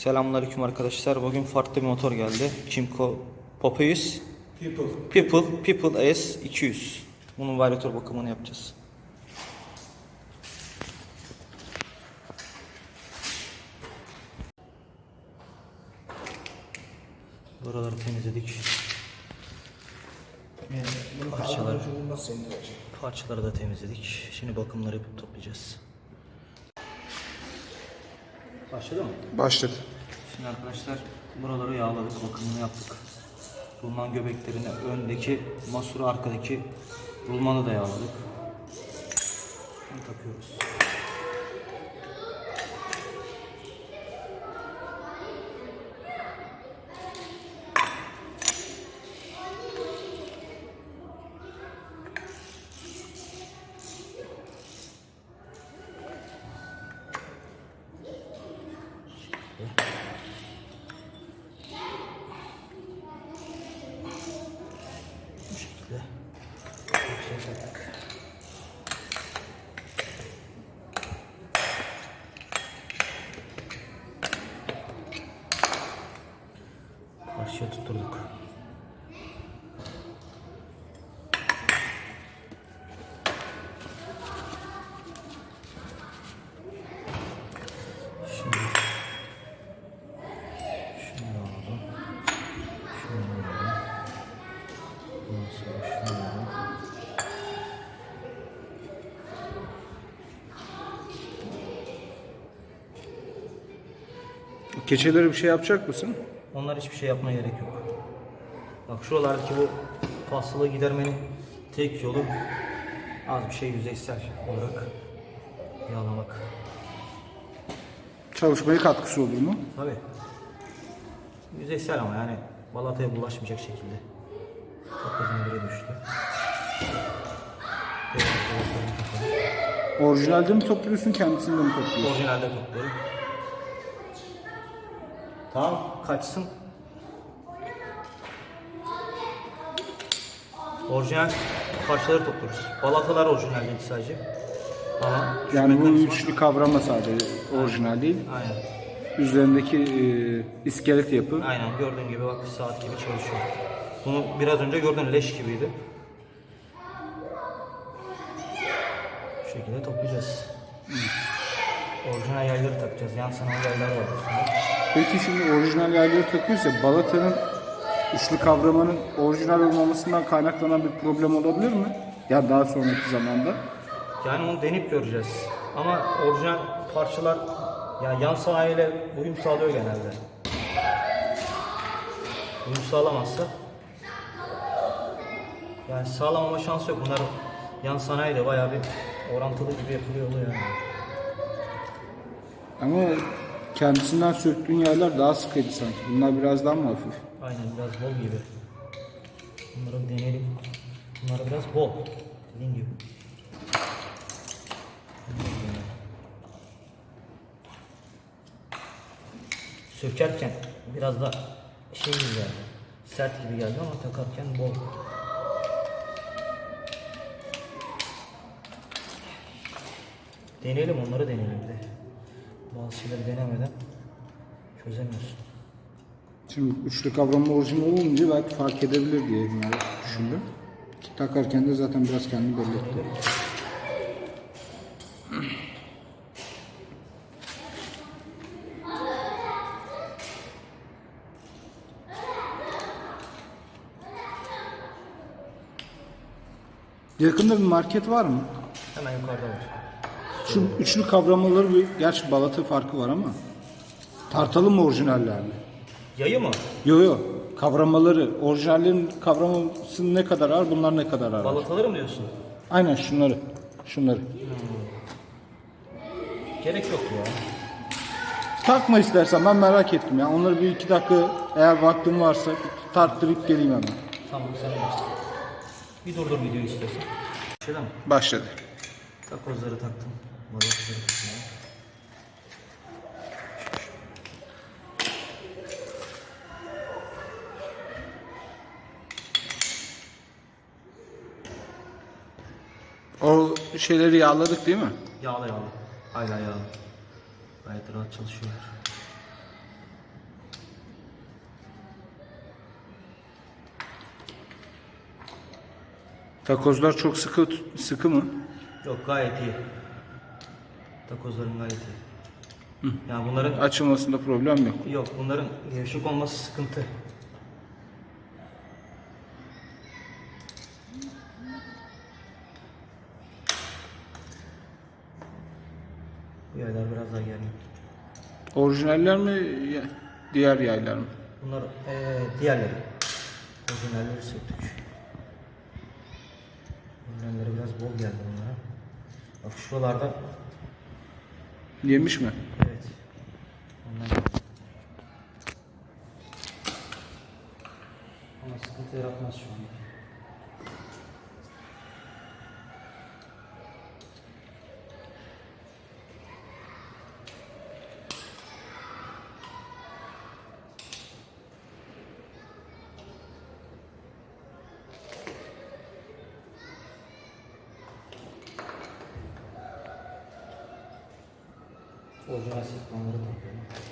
Selamünaleyküm arkadaşlar. Bugün farklı bir motor geldi. Kimco Popeyes People. People People S 200. Bunun varyatör bakımını yapacağız. Buraları temizledik. Bunu Parçalar. kaldırınca bu nasıl indirecek? Parçaları da temizledik. Şimdi bakımları yapıp toplayacağız. Başladı mı? Başladı. Şimdi arkadaşlar buraları yağladık, bakımını yaptık. Rulman göbeklerini öndeki, masuru arkadaki rulmanı da yağladık. Bunu takıyoruz. Bu şekilde. Parçaya taktık. Parçaya tutturduk. Şimdi şunu alalım. Şunu alalım. Ondan sonra şunu alalım. Keçeleri bir şey yapacak mısın? Onlar hiçbir şey yapmaya gerek yok. Bak şuralardaki bu paslığı gidermenin tek yolu az bir şey yüzeysel olarak yağlamak. Çalışmaya katkısı olur mu? Tabi. Yüzeysel ama yani balataya bulaşmayacak şekilde. Takozun biri düştü. Orijinalde mi topluyorsun, kendisinde mi topluyorsun? Orijinalde topluyorum. Tamam kaçsın. Orijinal parçaları topluyoruz. Balatalar orijinal değil sadece. Şu Yani bu üçlü kavrama sadece orijinal değil. Aynen. Üzerindeki e, iskelet yapı. Aynen gördüğün gibi bak saat gibi çalışıyor. Bunu biraz önce gördün leş gibiydi. Bu şekilde toplayacağız. Orijinal yayları takacağız. Yan sanayi yaylar var üstünde. Peki şimdi orijinal yayları takıyorsa balatanın üçlü kavramanın orijinal olmamasından kaynaklanan bir problem olabilir mi? Ya daha sonraki zamanda. Yani onu deneyip göreceğiz. Ama orijinal parçalar yani yan sanayiyle uyum sağlıyor genelde. Uyum sağlamazsa yani sağlamama şansı yok. Bunlar yan sanayiyle bayağı bir orantılı gibi yapılıyor oluyor yani. Ama kendisinden söktüğün yaylar daha sıkıydı sanki. Bunlar biraz daha mı hafif? Aynen biraz bol gibi. Bunları deneyelim. Bunlar biraz bol. Dediğim gibi. Sökerken biraz da şey gibi geldi. Sert gibi geldi ama takarken bol. Deneyelim onları deneyelim bir de. Bazı şeyleri denemeden çözemiyorsun. Şimdi üçlü kavrama orijinal olunca belki fark edebilir diye yani düşündüm. Takarken de zaten biraz kendini belli etti. Yakında bir market var mı? Hemen yukarıda var. Şu üçlü kavramaları bir, gerçi balata farkı var ama tartalım mı orijinallerle? Yayı mı? Yo yo kavramaları orijinallerin kavraması ne kadar ağır bunlar ne kadar ağır? Balataları mı diyorsun? Aynen şunları. Şunları. Gerek yok ya. Takma istersen ben merak ettim ya. Onları bir iki dakika eğer vaktim varsa tarttırıp geleyim hemen. Tamam sen bilirsin. Bir durdur videoyu istiyorsan. Şöyle mi? Başladı. Takozları taktım. O şeyleri yağladık değil mi? Yağlı yağlı. Aynen yağlı. Gayet rahat çalışıyorlar. Takozlar çok sıkı sıkı mı? Yok gayet iyi. Takozların gayet iyi. Yani bunların Açılmasında problem yok. yok bunların gevşek olması sıkıntı. Bu yaylar biraz daha gergin. Orijinaller mi? ya- Diğer yaylar mı? Bunlar eee diğerleri. Orijinalleri söktük. Orijinalleri biraz bol geldi bunlara. Bak şuralarda Yemiş mi? evet. Ondan Ama sıkıntı yaratmaz şu anda. Orijinal sıkmanları takıyorum. Burak.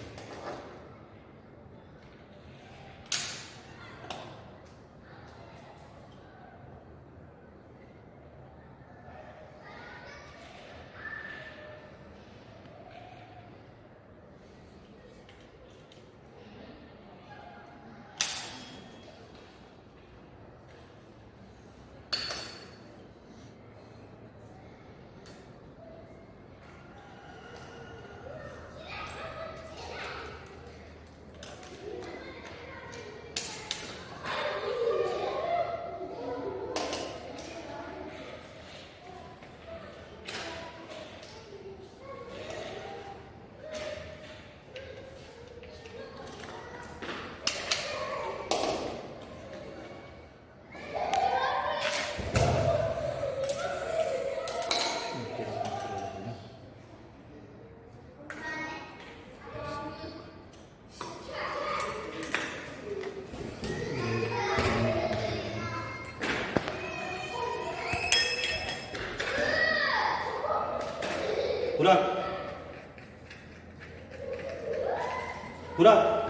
Burak.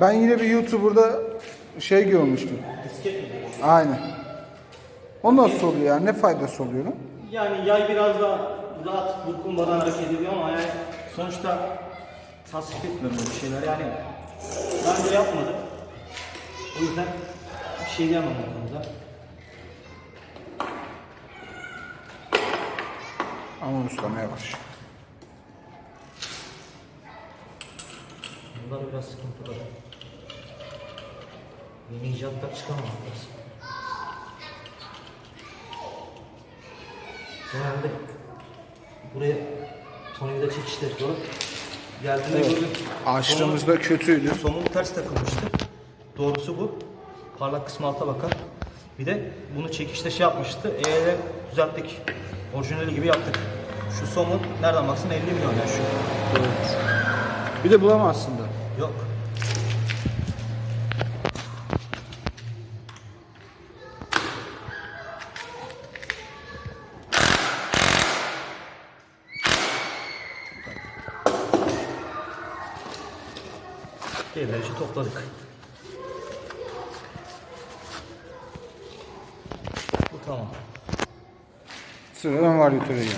Ben yine bir YouTuber'da şey görmüştüm. Disket mi? Aynen. O nasıl oluyor yani? Ne faydası oluyor? Yani yay biraz daha rahat dokunmadan hareket ediyor ama yani sonuçta tasvip etmiyorum böyle şeyler yani daha önce yapmadım. O yüzden bir şey diyemem bu konuda. Aman ustam yavaş. Bunda biraz sıkıntı var. Yeni icatlar çıkamam lazım. Genelde buraya tornavida çekişte yapıyorlar. Geldiğinde Evet. gördüm. Açtığımızda kötüydü. Somun ters takılmıştı. Doğrusu bu. Parlak kısmı alta bakar. Bir de bunu çekişte şey yapmıştı. Eğer düzelttik. Orijinali gibi yaptık. Şu somun nereden baksan 50 milyon ya şu. Bir de bulamazsın da. Yok. Devreci topladık. Tamam. Sıradan varyatöre geldi.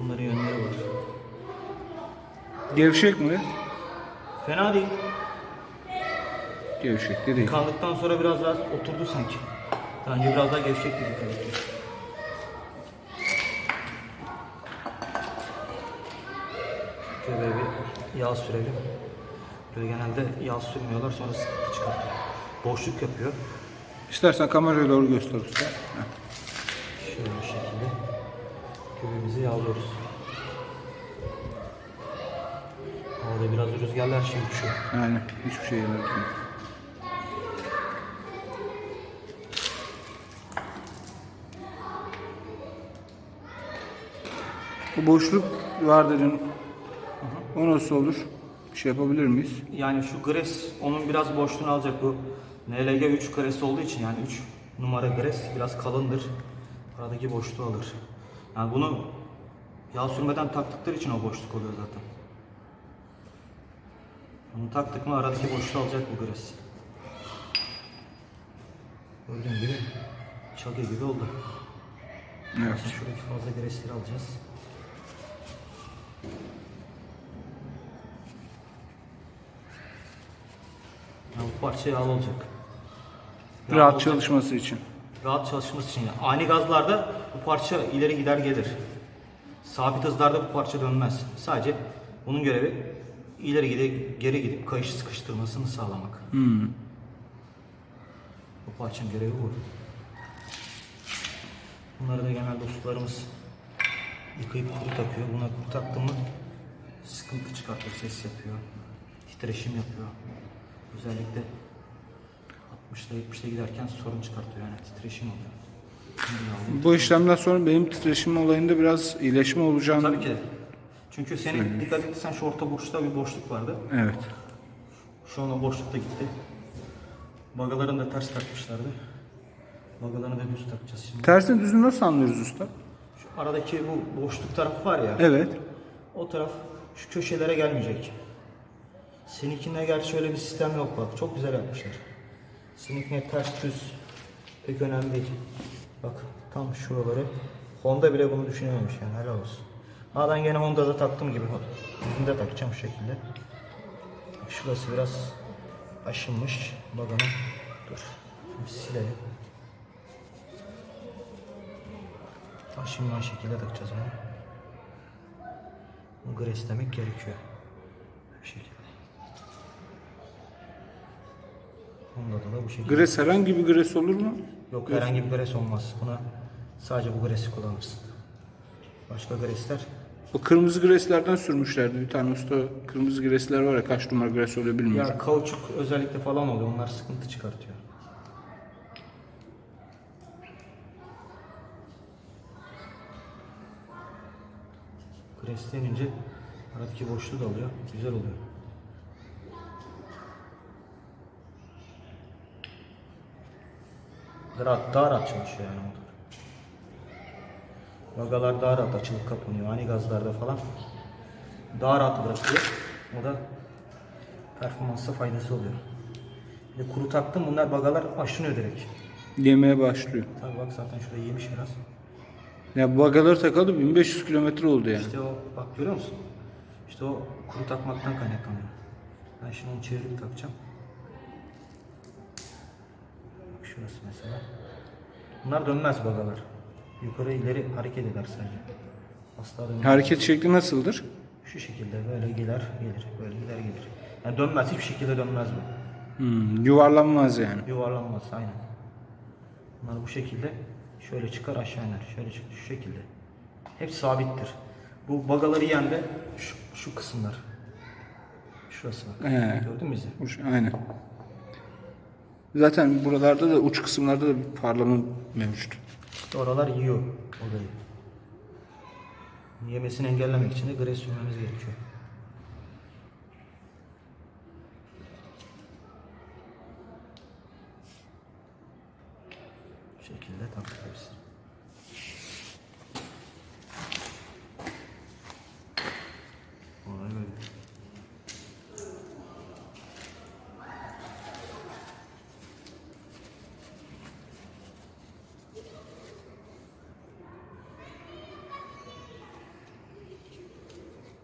Bunların yönleri var. Gevşek mi? Fena değil. Gevşek de değil. Kandıktan sonra biraz daha oturdu sanki. Daha önce biraz daha gevşek gibi kalktı. Şöyle bir yağ sürelim. Böyle genelde yağ sürmüyorlar sonra sıkıntı çıkartıyor. Boşluk yapıyor. İstersen kameraya doğru göster usta. Heh. Şöyle bir şekilde göbeğimizi yağlıyoruz. Orada biraz rüzgarlar şey uçuyor. Aynen. Hiçbir şey yemedim. Bu boşluk var dedin. O nasıl olur? Bir şey yapabilir miyiz? Yani şu gres onun biraz boşluğunu alacak bu NLG 3 karesi olduğu için yani 3 numara gres biraz kalındır. Aradaki boşluğu alır. Yani bunu yağ sürmeden taktıkları için o boşluk oluyor zaten. Bunu taktık mı aradaki boşluğu alacak bu gres. Gördüğün gibi çakı gibi oldu. Evet. Şuradaki fazla gresleri alacağız. Parça yağlı olacak. Yağlı Rahat olacak. çalışması için. Rahat çalışması için. yani. Ani gazlarda bu parça ileri gider gelir. Sabit hızlarda bu parça dönmez. Sadece bunun görevi ileri gidip geri gidip kayışı sıkıştırmasını sağlamak. Hmm. Bu parçanın görevi bu. Bunları da genelde ustalarımız yıkayıp kuru takıyor. Buna kuru taktı mı sıkıntı çıkartıyor, ses yapıyor. Titreşim yapıyor. Özellikle 60'da 70'de giderken sorun çıkartıyor yani titreşim oluyor. Bu işlemden sonra benim titreşim olayında biraz iyileşme olacağını... Tabii ki de. Çünkü senin dikkat etsen şu orta boşlukta bir boşluk vardı. Evet. Şu an o boşlukta gitti. Bagalarını da ters takmışlardı. Bagalarını da düz takacağız şimdi. Tersini düzünü nasıl anlıyoruz usta? Şu aradaki bu boşluk tarafı var ya. Evet. O taraf şu köşelere gelmeyecek. Seninkinde gerçi şöyle bir sistem yok bak. Çok güzel yapmışlar. Seninkine ters düz pek önemli değil. Bak tam şuraları. Honda bile bunu düşünememiş yani helal olsun. Ha ben gene Honda'da taktım gibi. Yüzünde takacağım şu şekilde. Şurası biraz aşınmış. Bakalım. Dur. Şimdi silelim. Aşınmayan şekilde takacağız. Bu gres demek gerekiyor. Bu şekilde. Honda da bu şekilde. Gres herhangi bir gres olur mu? Yok herhangi bir gres olmaz. Buna sadece bu gresi kullanırsın. Başka gresler O kırmızı greslerden sürmüşlerdi. Bir tane usta kırmızı gresler var ya kaç numara gres oluyor bilmiyorum. ya kauçuk özellikle falan oluyor. Onlar sıkıntı çıkartıyor. Greslenince aradaki boşluğu da alıyor. Güzel oluyor. Rahat, daha rahat çalışıyor yani motor. Vagalar daha rahat açılıp kapanıyor. Ani gazlarda falan daha rahat bırakıyor. O da performansa faydası oluyor. Bir de kuru taktım bunlar bagalar aşınıyor direkt. Yemeye başlıyor. Tabii bak zaten şurada yemiş biraz. Ya bu bagaları takalı 1500 kilometre oldu yani. İşte o bak görüyor musun? İşte o kuru takmaktan kaynaklanıyor. Ben şimdi onu çevirip takacağım. Bak şurası mesela. Bunlar dönmez bagalar. Yukarı ileri hareket eder sadece. Asla dönmez. Hareket şekli nasıldır? Şu şekilde böyle gider gelir. Böyle gider gelir. Yani dönmez hiçbir şekilde dönmez bu. Hmm, yuvarlanmaz yani. Yuvarlanmaz aynen. Bunlar bu şekilde şöyle çıkar aşağı iner. Şöyle çıkar şu şekilde. Hep sabittir. Bu bagaları yiyen de şu, şu kısımlar. Şurası bak. He. Gördün mü izi? Uç- Aynen. Zaten buralarda da uç kısımlarda da bir parlama mevcut. İşte oralar yiyor odayı. Yemesini engellemek için de gres sürmemiz gerekiyor. Şekilde taktık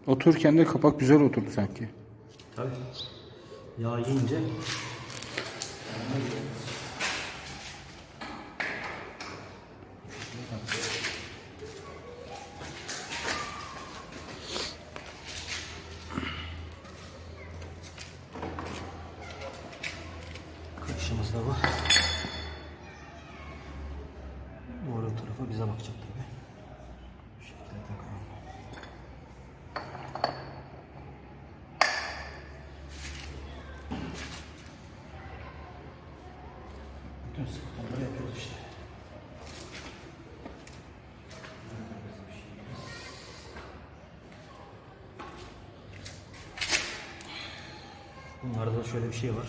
Otururken de kapak güzel oturdu sanki. Tabii. Yağ Kırışımız da bu. Bu arada tarafa bize bakacak tabii. Bu şekilde takalım. Bütün sıkıntıları yapıyoruz işte. Bunlarda da şöyle bir şey var.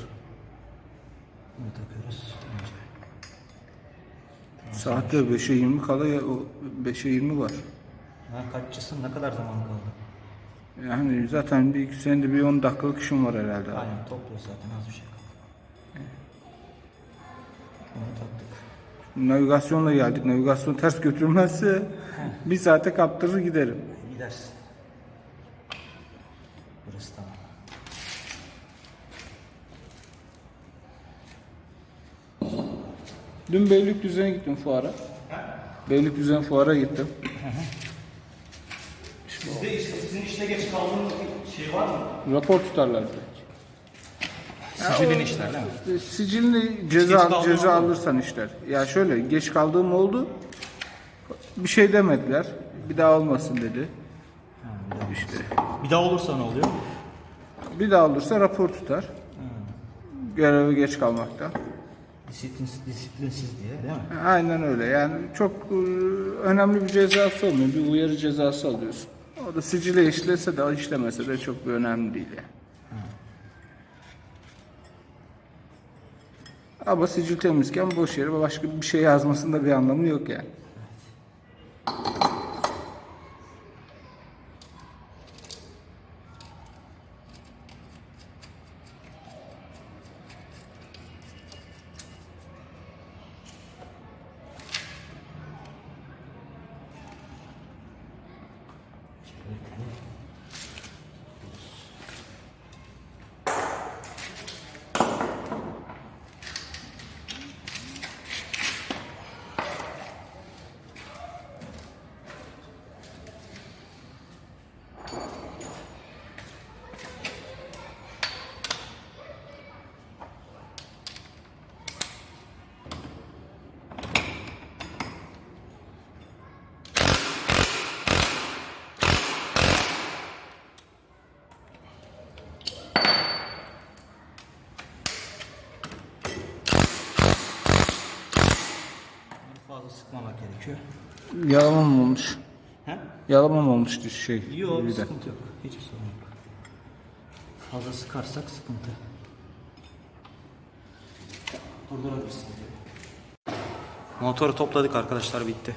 Bunu takıyoruz. Önce. Saatte 5'e 20 kala ya, o 5'e 20 var. Ha, kaççısın? Ne kadar zaman kaldı? Yani zaten bir iki senede bir 10 dakikalık işim var herhalde. abi. Aynen topluyor zaten az bir şey kaldı. Bunu taktık. Navigasyonla geldik. Navigasyon ters götürmezse bir saate kaptırır giderim. Gidersin. Burası tamam. Dün Beylikdüzü'ne gittim fuara. Beylikdüzü'ne fuara gittim. Sizde işte, sizin işte geç kaldığınız bir şey var mı? Rapor tutarlar direkt. Sicilin işler değil mi? E, Sicilini Geç ceza ceza oldu alırsan işler. Ya şöyle geç kaldığım oldu. Bir şey demediler. Bir daha olmasın dedi. Ha, bir, daha. İşte bir daha olursa ne oluyor? bir daha olursa rapor tutar. Göreve geç kalmaktan. Disiplin, disiplinsiz diye değil mi? Aynen öyle. Yani çok e, önemli bir cezası olmuyor. Bir uyarı cezası alıyorsun. O da sicile işlese de işlemese de çok bir önemli değil yani. Ama sicil temizken boş yere başka bir şey yazmasında bir anlamı yok yani. Sıkmamak gerekiyor. Yalamam olmuş. He? Yalamam olmuştu şey. Yok bir de. sıkıntı yok. Hiçbir sorun yok. Fazla sıkarsak sıkıntı. Durdurabilirsin. Motoru topladık arkadaşlar bitti.